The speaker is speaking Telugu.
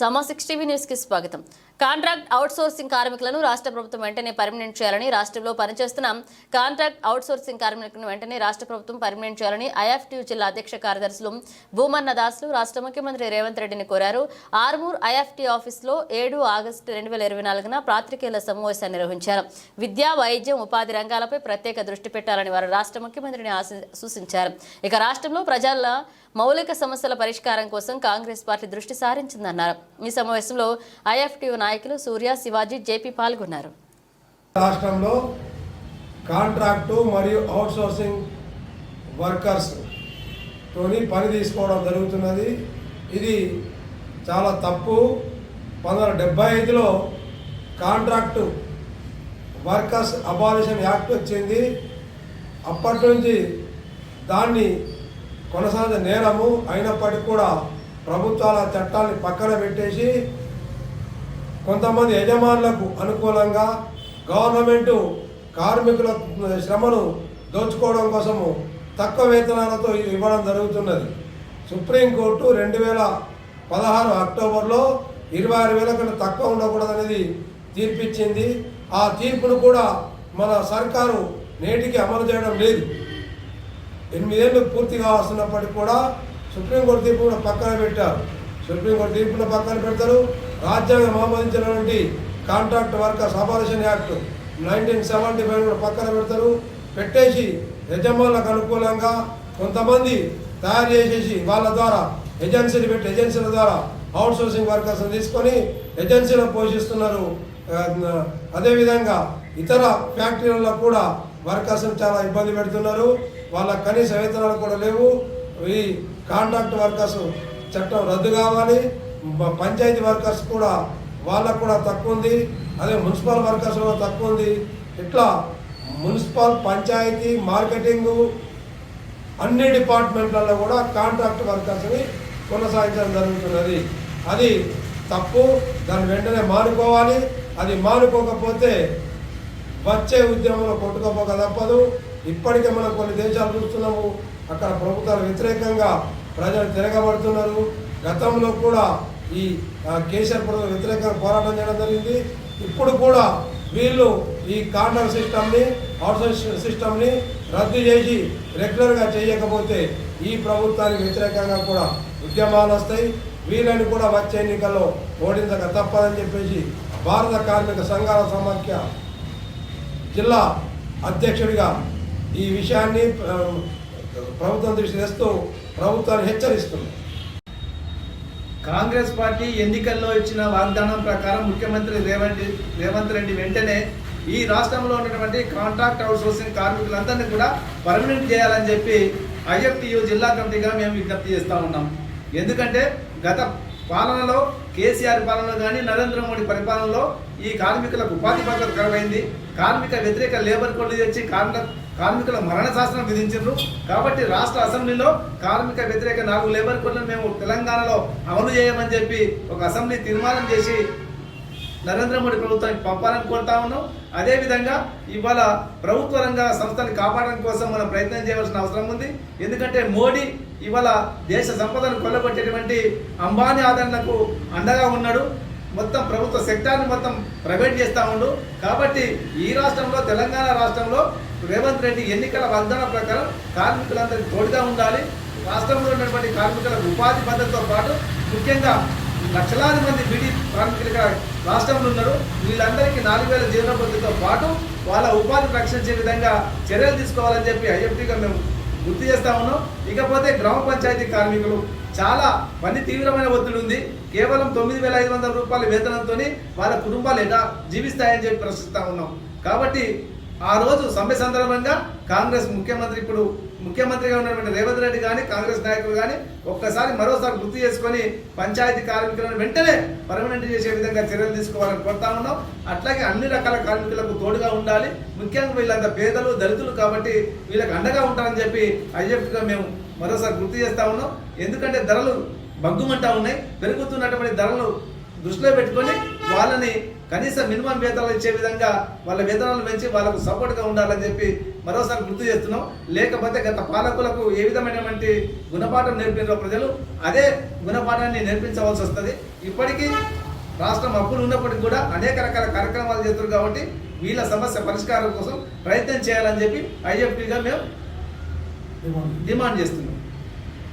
సమా సిక్స్ టీవీ న్యూస్కి స్వాగతం. కాంట్రాక్ట్ అవుట్సోర్సింగ్ కార్మికులను రాష్ట్ర ప్రభుత్వం వెంటనే పర్మినెంట్ చేయాలని రాష్ట్రంలో పనిచేస్తున్న కాంట్రాక్ట్ అవుట్సోర్సింగ్ కార్మికులను వెంటనే రాష్ట్ర ప్రభుత్వం పర్మినెంట్ చేయాలని ఐఎఫ్టీయూ జిల్లా అధ్యక్ష కార్యదర్శులు భూమన్న దాసులు రాష్ట్ర ముఖ్యమంత్రి రేవంత్ రెడ్డిని కోరారు. ఆర్మూర్ ఐఎఫ్టీ ఆఫీస్లో ఏడు ఆగస్టు రెండు వేల ఇరవై నాలుగున పాత్రికేయుల సమావేశాన్ని నిర్వహించారు. విద్యా వైద్యం ఉపాధి రంగాలపై ప్రత్యేక దృష్టి పెట్టాలని వారు రాష్ట్ర ముఖ్యమంత్రిని ఆశ- సూచించారు. ఇక రాష్ట్రంలో ప్రజల మౌలిక సమస్యల పరిష్కారం కోసం కాంగ్రెస్ పార్టీ దృష్టి సారించిందన్నారు. ఈ సమావేశంలో ఐఎఫ్టీయూ నాయకులు సూర్య శివాజీ జేపీ పాల్గొన్నారు. రాష్ట్రంలో కాంట్రాక్టు మరియు అవుట్సోర్సింగ్ వర్కర్స్ తోని పని తీసుకోవడం జరుగుతున్నది. ఇది చాలా తప్పు. పంతొమ్మిది వందల డెబ్బై ఐదులో కాంట్రాక్టు వర్కర్స్ అబాలిషన్ యాక్ట్ వచ్చింది. అప్పటి నుంచి దాన్ని కొనసాగ నేరము అయినప్పటికీ కూడా ప్రభుత్వాల చట్టాన్ని పక్కన పెట్టేసి కొంతమంది యజమానులకు అనుకూలంగా గవర్నమెంటు కార్మికుల శ్రమను దోచుకోవడం కోసము తక్కువ వేతనాలతో ఇవ్వడం జరుగుతున్నది. సుప్రీంకోర్టు రెండు వేల పదహారు అక్టోబర్లో ఇరవై ఆరు వేల కన్నా తక్కువ ఉండకూడదనేది తీర్పిచ్చింది. ఆ తీర్పును కూడా మన సర్కారు నేటికి అమలు చేయడం లేదు. ఎనిమిదేళ్ళు పూర్తిగా వస్తున్నప్పటికీ కూడా సుప్రీంకోర్టు తీర్పు కూడా పక్కన పెట్టారు. సుప్రీంకోర్టు తీర్పును పక్కన పెడతారు. రాజ్యాంగం ఆమోదించినటువంటి contract workers operation act nineteen seventy five కూడా పక్కన పెడతారు. పెట్టేసి యజమానులకు అనుకూలంగా కొంతమంది తయారు చేసేసి వాళ్ళ ద్వారా ఏజెన్సీలు పెట్టి ఏజెన్సీల ద్వారా అవుట్ సోర్సింగ్ వర్కర్స్ని తీసుకొని ఏజెన్సీలను పోషిస్తున్నారు. అదేవిధంగా ఇతర ఫ్యాక్టరీలలో కూడా వర్కర్స్ని చాలా ఇబ్బంది పెడుతున్నారు. వాళ్ళ కనీస వేతనాలు కూడా లేవు. ఈ కాంట్రాక్ట్ వర్కర్స్ చట్టం రద్దు కావాలి. పంచాయతీ వర్కర్స్ కూడా వాళ్ళకు కూడా తక్కువ ఉంది. అదే మున్సిపల్ వర్కర్స్ కూడా తక్కువ ఉంది. ఇట్లా మున్సిపల్ పంచాయతీ మార్కెటింగ్ అన్ని డిపార్ట్మెంట్లలో కూడా కాంట్రాక్ట్ వర్కర్స్ని కొనసాగించడం జరుగుతున్నది. అది తప్పు. దాన్ని వెంటనే మానుకోవాలి. అది మానుకోకపోతే వచ్చే ఉద్యమంలో కొట్టుకోపోక తప్పదు. ఇప్పటికే మనం కొన్ని దేశాలు చూస్తున్నాము. అక్కడ ప్రభుత్వాలు వ్యతిరేకంగా ప్రజలు తిరగబడుతున్నారు. గతంలో కూడా ఈ కేసీఆర్ వ్యతిరేకంగా పోరాటం చేయడం జరిగింది. ఇప్పుడు కూడా వీళ్ళు ఈ కార్నర్ సిస్టమ్ని అవుట్సోర్స్ సిస్టమ్ని రద్దు చేసి రెగ్యులర్గా చేయకపోతే ఈ ప్రభుత్వానికి వ్యతిరేకంగా కూడా ఉద్యమాలు వస్తాయి. వీళ్ళని కూడా వచ్చే ఎన్నికల్లో ఓడించక తప్పదని చెప్పేసి భారత కార్మిక సంఘాల సమాఖ్య జిల్లా అధ్యక్షుడిగా ఈ విషయాన్ని ప్రభుత్వం దృష్టి తెస్తూ ప్రభుత్వాన్ని హెచ్చరిస్తుంది. కాంగ్రెస్ పార్టీ ఎన్నికల్లో ఇచ్చిన వాగ్దానం ప్రకారం ముఖ్యమంత్రి రేవంత్ రేవంత్ రెడ్డి వెంటనే ఈ రాష్ట్రంలో ఉన్నటువంటి కాంట్రాక్ట్ అవుట్సోర్సింగ్ కార్మికులందరినీ కూడా పర్మనెంట్ చేయాలని చెప్పి ఐఎఫ్టియు జిల్లా కమిటీగా మేము విజ్ఞప్తి చేస్తూ ఉన్నాం. ఎందుకంటే గత పాలనలో కేసీఆర్ పాలనలో కానీ నరేంద్ర మోడీ పరిపాలనలో ఈ కార్మికులకు ఉపాధి భద్రత కరువైంది కార్మిక వ్యతిరేక లేబర్ కోడ్లు తెచ్చి కార్మిక కార్మికుల మరణ శాసనం విధించారు కాబట్టి రాష్ట్ర అసెంబ్లీలో కార్మిక వ్యతిరేక నాలుగు లేబర్ కోడ్లను మేము తెలంగాణలో అమలు చేయమని చెప్పి ఒక అసెంబ్లీ తీర్మానం చేసి నరేంద్ర మోడీ ప్రభుత్వానికి పంపాలని కోరుతా ఉన్నాం. అదేవిధంగా ఇవాళ ప్రభుత్వ రంగ సంస్థని కాపాడడం కోసం మనం ప్రయత్నం చేయవలసిన అవసరం ఉంది. ఎందుకంటే మోడీ ఇవాళ దేశ సంపదను కొల్లగొట్టేటువంటి అంబానీ ఆదరణకు అండగా ఉన్నాడు. మొత్తం ప్రభుత్వ సెక్టార్ని మొత్తం ప్రైవేట్ చేస్తూ ఉండు. కాబట్టి ఈ రాష్ట్రంలో తెలంగాణ రాష్ట్రంలో రేవంత్ రెడ్డి ఎన్నికల వాగ్దానం ప్రకారం కార్మికులందరికీ తోడుగా ఉండాలి. రాష్ట్రంలో ఉన్నటువంటి కార్మికులకు ఉపాధి భద్రతతో పాటు ముఖ్యంగా లక్షలాది మంది బీడీ కార్మికులుగా రాష్ట్రంలో ఉన్నారు. వీళ్ళందరికీ నాలుగు వేల జీవనోపాధితో పాటు వాళ్ళ ఉపాధి రక్షించే విధంగా చర్యలు తీసుకోవాలని చెప్పి ఐఎఫ్టీగా మేము గుర్తు చేస్తా ఉన్నాం. ఇకపోతే గ్రామ పంచాయతీ కార్మికులు చాలా పని తీవ్రమైన ఒత్తిడి ఉంది. కేవలం తొమ్మిది వేల ఐదు వందల రూపాయల వేతనంతో వాళ్ళ కుటుంబాలు ఎలా జీవిస్తాయని చెప్పి ప్రశ్నిస్తా ఉన్నాం. కాబట్టి ఆ రోజు సమ్మె సందర్భంగా కాంగ్రెస్ ముఖ్యమంత్రి ఇప్పుడు ముఖ్యమంత్రిగా ఉన్నటువంటి రేవంత్ రెడ్డి కానీ కాంగ్రెస్ నాయకులు కానీ ఒక్కసారి మరోసారి గుర్తు చేసుకొని పంచాయతీ కార్మికులను వెంటనే పర్మనెంట్ చేసే విధంగా చర్యలు తీసుకోవాలని కోరుతా ఉన్నాం. అట్లాగే అన్ని రకాల కార్మికులకు తోడుగా ఉండాలి. ముఖ్యంగా వీళ్ళంతా పేదలు దళితులు కాబట్టి వీళ్ళకి అండగా ఉంటారని చెప్పి ఐఎఫ్గా మేము మరోసారి గుర్తు చేస్తా ఉన్నాం. ఎందుకంటే ధరలు బగ్గుమంటా ఉన్నాయి. పెరుగుతున్నటువంటి ధరలు దృష్టిలో పెట్టుకొని వాళ్ళని కనీస మినిమం వేతనాలు ఇచ్చే విధంగా వాళ్ళ వేతనాలు పెంచి వాళ్ళకు సపోర్ట్గా ఉండాలని చెప్పి మరోసారి గుర్తు చేస్తున్నాం. లేకపోతే గత పాలకులకు ఏ విధమైనటువంటి గుణపాఠం నేర్పించారో ప్రజలు అదే గుణపాఠాన్ని నేర్పించవలసి వస్తుంది. ఇప్పటికీ రాష్ట్రం అప్పులు ఉన్నప్పటికీ కూడా అనేక రకాల కార్యక్రమాలు చేస్తున్నారు కాబట్టి వీళ్ళ సమస్య పరిష్కారం కోసం ప్రయత్నం చేయాలని చెప్పి ఐఎఫ్టీగా మేము డిమాండ్ చేస్తున్నాం.